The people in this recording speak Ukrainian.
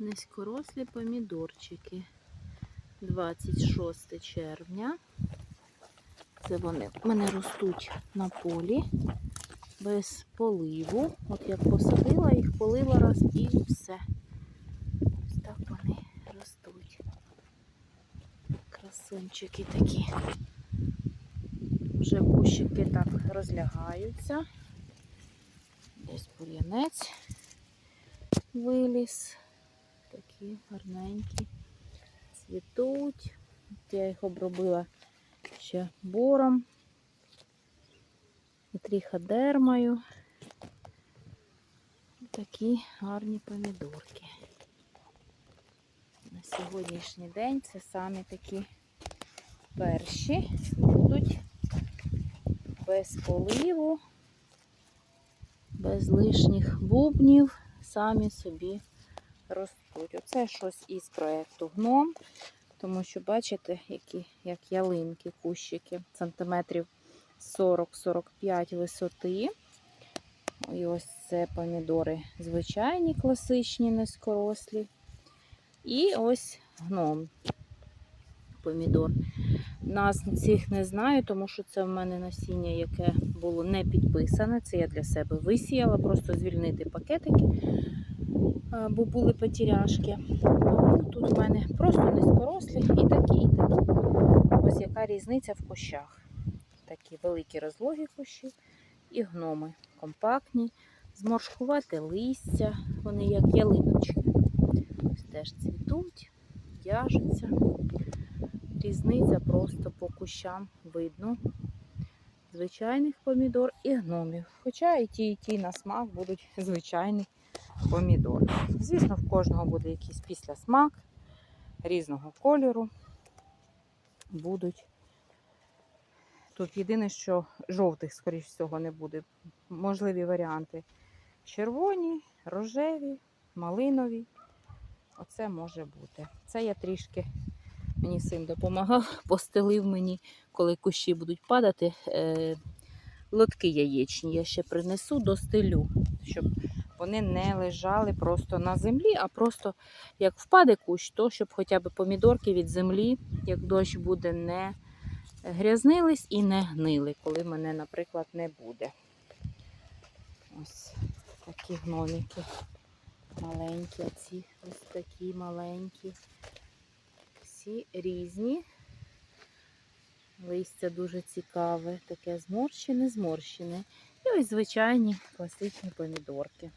Низькорослі помідорчики. 26 червня. Це вони в мене ростуть на полі без поливу. От як посадила їх, полила раз і все. Ось так вони ростуть. Красунчики такі. Вже кущики так розлягаються. Десь бур'янець виліз. Такі гарненькі. Цвітуть. Я їх обробила ще бором і тріходермою. Такі гарні помідорки. На сьогоднішній день це самі такі перші будуть без поливу, без лишніх бубнів, самі собі ростуть. Оце щось із проєкту гном, тому що бачите, які як ялинки, кущики, сантиметрів 40-45 висоти. І ось це помідори звичайні, класичні, низькорослі. І ось гном помідор. Нас цих не знаю, тому що це в мене насіння, яке було не підписане. Це я для себе висіяла, просто звільнити пакетики, бо були потеряшки. Тут в мене просто низькорослі і такі, і такі. Ось яка різниця в кущах. Такі великі розлогі кущі і гноми. Компактні, зморшкувати листя, вони як ялиночки. Ось теж цвітуть, в'яжуться. Різниця просто по кущам видно. Звичайних помідор і гномів. Хоча і ті, і ті на смак будуть звичайні помідори. Звісно, в кожного буде якийсь післясмак різного кольору. Будуть. Тут єдине, що жовтих, скоріш всього, не буде. Можливі варіанти червоні, рожеві, малинові. Оце може бути. Це я трішки, мені син допомагав, постелив мені, коли кущі будуть падати. Е, лотки яєчні я ще принесу до стелю, щоб вони не лежали просто на землі, а просто як впаде кущ, то щоб хоча б помідорки від землі, як дощ буде, не грязнились і не гнили, коли мене, наприклад, не буде. Ось такі гномики. Маленькі, ці ось такі маленькі. Всі різні. Листя дуже цікаве, таке зморщене, зморщене. І ось звичайні класичні помідорки.